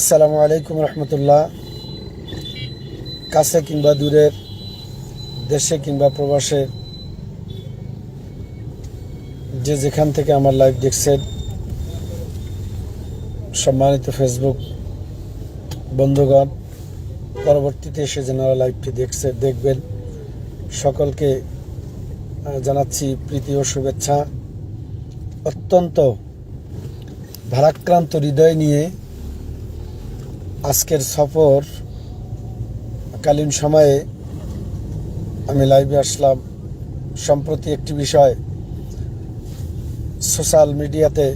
আসসালামু আলাইকুম রহমতুল্লাহ। কাছে কিংবা দূরের দেশে কিংবা প্রবাসে, যে যেখান থেকে আমার লাইভ দেখছেন, সম্মানিত ফেসবুক বন্ধুগণ, পরবর্তীতে এসে যারা লাইভটি দেখছে, দেখবেন, সকলকে জানাচ্ছি প্রীতি ও শুভেচ্ছা। অত্যন্ত ভারাক্রান্ত হৃদয় নিয়ে আজকের সফর কালীন সময়ে আমি লাইভে আসলাম। সম্প্রতি একটি বিষয় সোশ্যাল মিডিয়াতে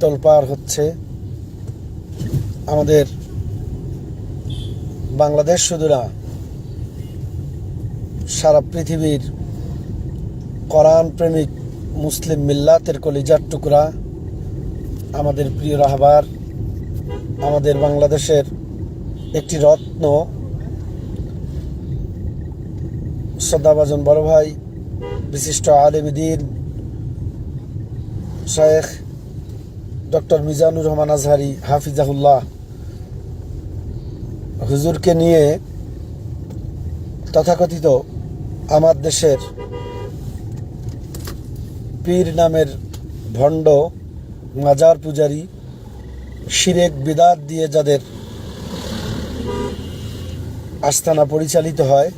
তোলপাড় হচ্ছে। আমাদের বাংলাদেশ শুধু না, সারা পৃথিবীর কোরআন প্রেমিক মুসলিম মিল্লাতের কলিজার টুকরা আমাদের প্রিয় রাহবার আমাদের বাংলাদেশের একটি রত্ন, শ্রদ্ধাভাজন বড় ভাই, বিশিষ্ট আলেমদিন শেখ ডক্টর মিজানুর রহমান আজহারি, হাফিজাহুল্লাহ। হুজুরকে নিয়ে তথাকথিত আমার দেশের পীর নামের ভণ্ড মাজার পূজারী শিরেক বিদাত দিয়ে যাদের আস্তানা পরিচালিত হয়,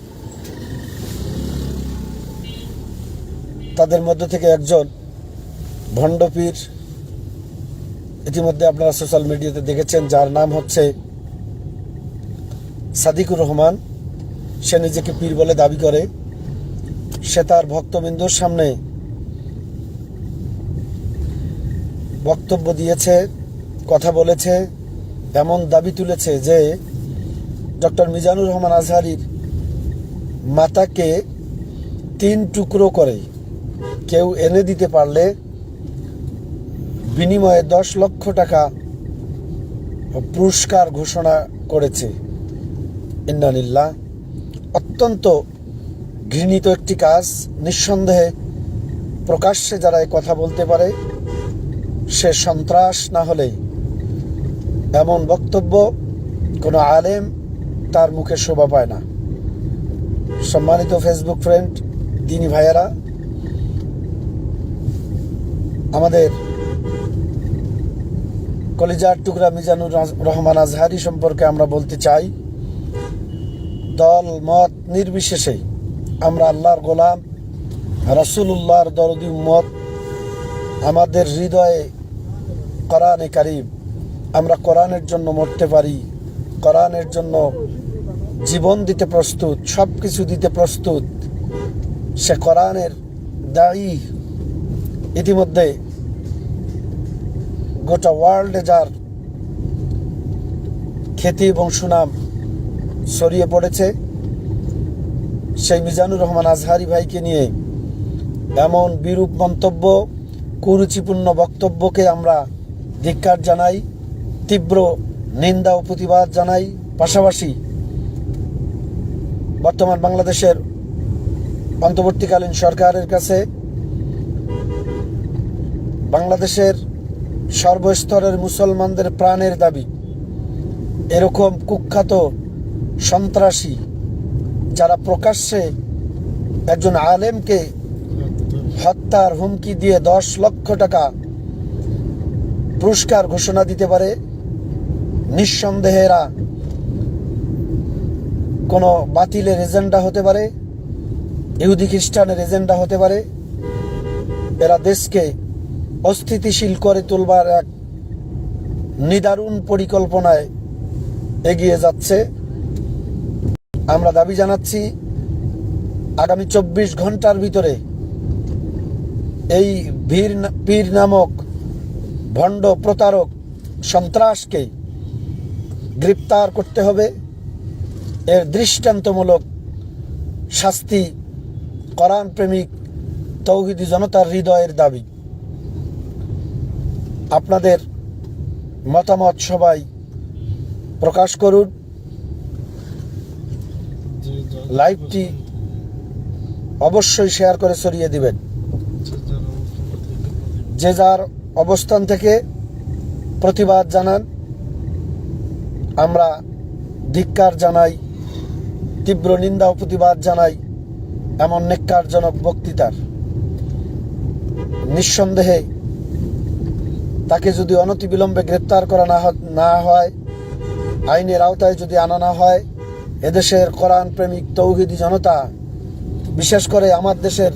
তাদের মধ্য থেকে একজন ভণ্ডপীর ইতিমধ্যে আপনারা সোশ্যাল মিডিয়াতে দেখেছেন, যার নাম হচ্ছে সাদিকুর রহমান। সে নিজেকে পীর বলে দাবি করে। সে তার ভক্তবিন্দুর সামনে বক্তব্য দিয়েছে। কথা বলেছে, এমন দাবি তুলেছে যে ডক্টর মিজানুর রহমান আজহারির মাতাকে তিন টুকরো করে কেউ এনে দিতে পারলে বিনিময়ে দশ লক্ষ টাকা পুরস্কার ঘোষণা করেছে। ইন্নানিল্লাহ অত্যন্ত ঘৃণিত একটি কাজ। নিঃসন্দেহে প্রকাশ্যে যারা কথা বলতে পারে, সে সন্ত্রাস না হলে এমন বক্তব্য কোনো আলেম তার মুখে শোভা পায় না। সম্মানিত ফেসবুক ফ্রেন্ড দিনী ভাইয়েরা, আমাদের কলিজার টুকরা মিজানুর রহমান আজহারি সম্পর্কে আমরা বলতে চাই, দল, মত নির্বিশেষে আমরা আল্লাহর গোলাম, রাসুলুল্লাহর দরদি মত আমাদের হৃদয়ে কোরআনে কারিম আমরা কোরআনের জন্য মরতে পারি, কোরআনের জন্য জীবন দিতে প্রস্তুত সব কিছু দিতে প্রস্তুত। সে কোরআনের দায়ী। ইতিমধ্যে গোটা ওয়ার্ল্ডে যার খ্যাতি এবং সুনাম ছড়িয়ে পড়েছে, সেই মিজানুর রহমান আজহারি ভাইকে নিয়ে এমন বিরূপ মন্তব্য, কুরুচিপূর্ণ বক্তব্যকে আমরা ধিক্কার জানাই। তীব্র নিন্দা ও প্রতিবাদ জানাই। পাশাপাশি বর্তমান বাংলাদেশের অন্তর্বর্তীকালীন সরকারের কাছে বাংলাদেশের সর্বস্তরের মুসলমানদের প্রাণের দাবি, এরকম কুখ্যাত সন্ত্রাসী যারা প্রকাশ্যে একজন আলেমকে হত্যার হুমকি দিয়ে দশ লক্ষ টাকা পুরস্কার ঘোষণা দিতে পারে নিঃসন্দেহে এরা কোনো বাতিলের এজেন্ডা হতে পারে, ইহুদি খ্রিস্টানের এজেন্ডা হতে পারে, এরা দেশকে অস্থিতিশীল করে তুলবার এক নিদারুণ পরিকল্পনায় এগিয়ে যাচ্ছে। আমরা দাবি জানাচ্ছি, আগামী চব্বিশ ঘণ্টার ভিতরে এই ভীর পীর নামক ভণ্ড প্রতারক সন্ত্রাসকে গ্রেপ্তার করতে হবে। এর দৃষ্টান্তমূলক শাস্তি কোরআন প্রেমিক তৌহিদি জনতার হৃদয়ের দাবি। আপনাদের মতামত সবাই প্রকাশ করুন। লাইভটি অবশ্যই শেয়ার করে ছড়িয়ে দিবেন। যে যার অবস্থান থেকে প্রতিবাদ জানান। আমরা ধিক্কার জানাই, তীব্র নিন্দা ও প্রতিবাদ জানাই এমন নেককারজনক বক্তৃতার। নিঃসন্দেহে তাকে যদি অনতিবিলম্বে গ্রেপ্তার করা না না হয়, আইনের আওতায় যদি আনা না হয়, এদেশের কোরআন প্রেমিক তৌহিদি জনতা, বিশেষ করে আমার দেশের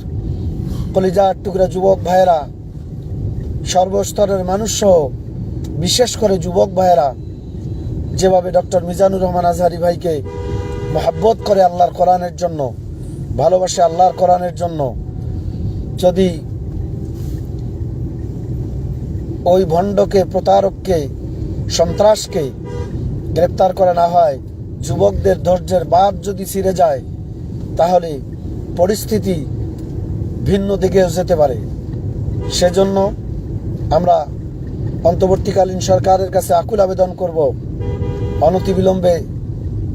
কলিজার টুকরা যুবক ভাইয়েরা, সর্বস্তরের মানুষসহ বিশেষ করে যুবক ভাইয়েরা যেভাবে ডক্টর মিজানুর রহমান আজহারি ভাইকে মহাব্বত করে আল্লাহর কোরআনের জন্য, ভালোবাসে আল্লাহর কোরআনের জন্য, যদি ওই ভণ্ডকে, প্রতারককে, সন্ত্রাসকে গ্রেপ্তার করা না হয়, যুবকদের ধৈর্যের বাদ যদি ছিঁড়ে যায়, তাহলে পরিস্থিতি ভিন্ন দিকেও যেতে পারে। সেজন্য আমরা অন্তর্বর্তীকালীন সরকারের কাছে আকুল আবেদন করব। অনতিবিলম্বে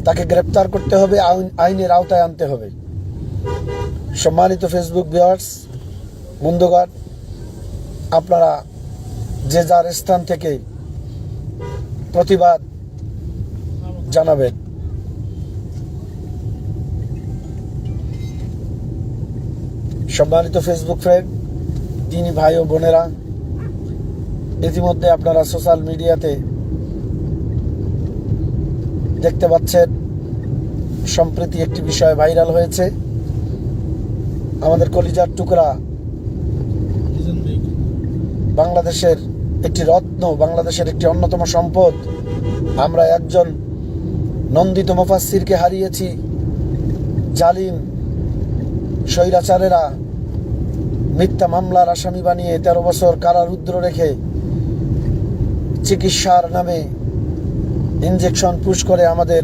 তাকে গ্রেপ্তার করতে হবে, আইন- আইনের আওতায় আনতে হবে। সম্মানিত ফেসবুক ভিউয়ার্স বন্ধুগণ, আপনারা যে যার স্থান থেকে প্রতিবাদ জানাবেন, সম্মানিত ফেসবুক ফ্রেন্ড তিনি ভাই ও বোনেরা, ইতিমধ্যে আপনারা সোশ্যাল মিডিয়াতে দেখতে পাচ্ছেন, সম্প্রতি একটি বিষয় ভাইরাল হয়েছে। আমাদের কলিজার টুকরা বাংলাদেশের একটি রত্ন, বাংলাদেশের একটি অন্যতম সম্পদ। আমরা একজন নন্দিত মুফাসসিরকে হারিয়েছি, জালিম স্বৈরাচারেরা মিথ্যা মামলার আসামি বানিয়ে তেরো বছর কারারুদ্র রেখে চিকিৎসার নামে ইনজেকশন পুশ করে আমাদের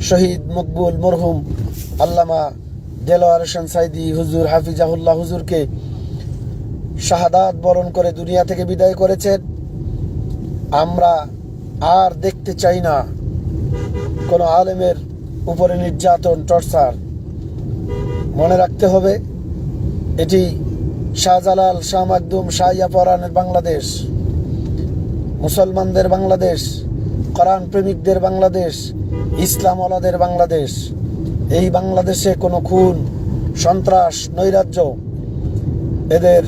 শহীদ মকবুল মরহুম আল্লামা দেলোয়ার হোসেন সাইদি হুজুর হাফিজাহুল্লাহ হুজুরকে শাহাদাত বরণ করে দুনিয়া থেকে বিদায় করেছেন আমরা আর দেখতে চাই না কোনো আলেমের উপরে নির্যাতন, টর্চার। মনে রাখতে হবে, এটি শাহজালাল, শাহ মাকদুম শাহিয়া পরানের বাংলাদেশ, মুসলমানদের বাংলাদেশ কোরআন প্রেমিকদের বাংলাদেশ, ইসলামওয়ালাদের বাংলাদেশ। এই বাংলাদেশে কোনো খুন, সন্ত্রাস, নৈরাজ্য এদের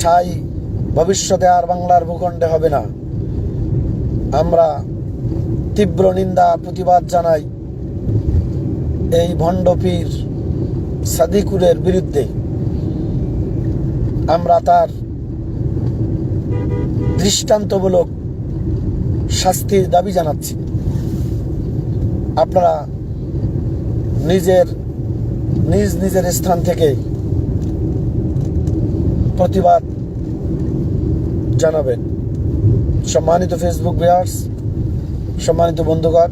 ঠাই ভবিষ্যতে আর বাংলার ভূখণ্ডে হবে না। আমরা তীব্র নিন্দা, প্রতিবাদ জানাই এই ভণ্ডপীর সাদিকুরের বিরুদ্ধে। আমরা তার দৃষ্টান্তমূলক শাস্তির দাবি জানাচ্ছি। আপনারা নিজের, নিজ নিজের স্থান থেকে প্রতিবাদ জানাবেন। সম্মানিত ফেসবুক ভিউয়ার্স সম্মানিত বন্ধুগণ,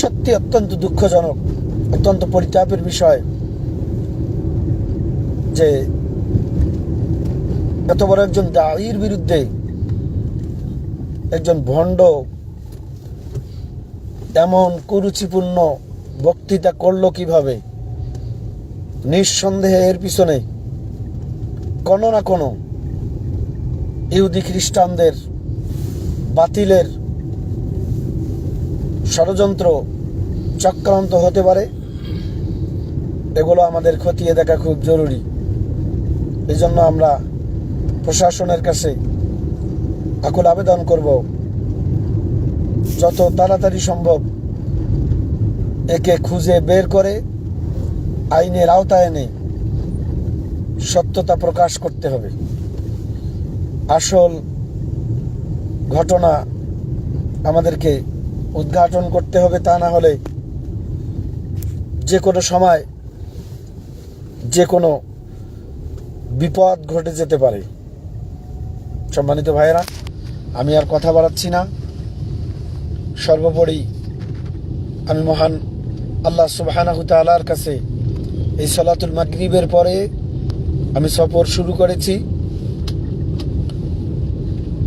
সত্যি অত্যন্ত দুঃখজনক, অত্যন্ত পরিতাপের বিষয় যে এত বড় একজন দায়ীর বিরুদ্ধে একজন ভণ্ড এমন কুরুচিপূর্ণ বক্তৃতা করল কীভাবে? নিঃসন্দেহে এর পিছনে কোনো না কোনো ইহুদি খ্রিস্টানদের বাতিলের ষড়যন্ত্র চক্রান্ত হতে পারে। এগুলো আমাদের খতিয়ে দেখা খুব জরুরি। এই জন্য আমরা প্রশাসনের কাছে আকুল আবেদন করব। যত তাড়াতাড়ি সম্ভব একে খুঁজে বের করে আইনের আওতায় এনে সত্যতা প্রকাশ করতে হবে। আসল ঘটনা আমাদেরকে উদ্ঘাটন করতে হবে তা না হলে যে কোনো সময় যে কোনো বিপদ ঘটে যেতে পারে। সম্মানিত ভাইয়েরা আমি আর কথা বাড়াচ্ছি না। সর্বোপরি আমি মহান আল্লাহ সুবাহানাহু তালার কাছে এই সলাতুল মাগরিবের পরে আমি সফর শুরু করেছি।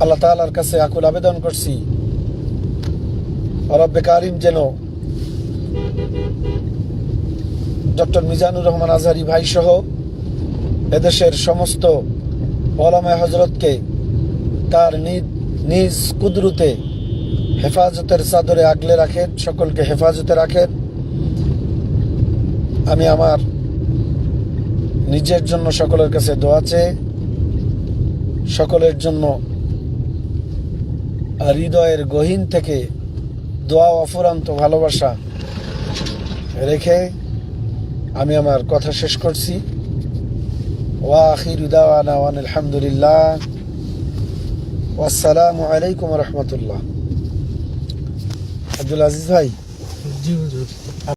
আল্লাহ তালার কাছে আকুল আবেদন করছি, রব্বে কারিম যেন ডক্টর মিজানুর রহমান আজহারি ভাই সহ এদেশের সমস্ত ওলামায় হজরতকে তার নিজ নিজ কুদরুতে হেফাজতের চাদরে আগলে রাখেন সকলকে হেফাজতে রাখেন আমি আমার নিজের জন্য সকলের কাছে দোয়া চেয়ে, সকলের জন্য হৃদয়ের গহীন থেকে দোয়া অফুরান্ত ভালোবাসা রেখে আমি আমার কথা শেষ করছি। ওয়াখির দাওয়ানা ওয়ান আলহামদুলিল্লাহ আসসালামু আলাইকুম রহমতুল্লাহ আব্দুল আজিজ ভাই জি হুজুর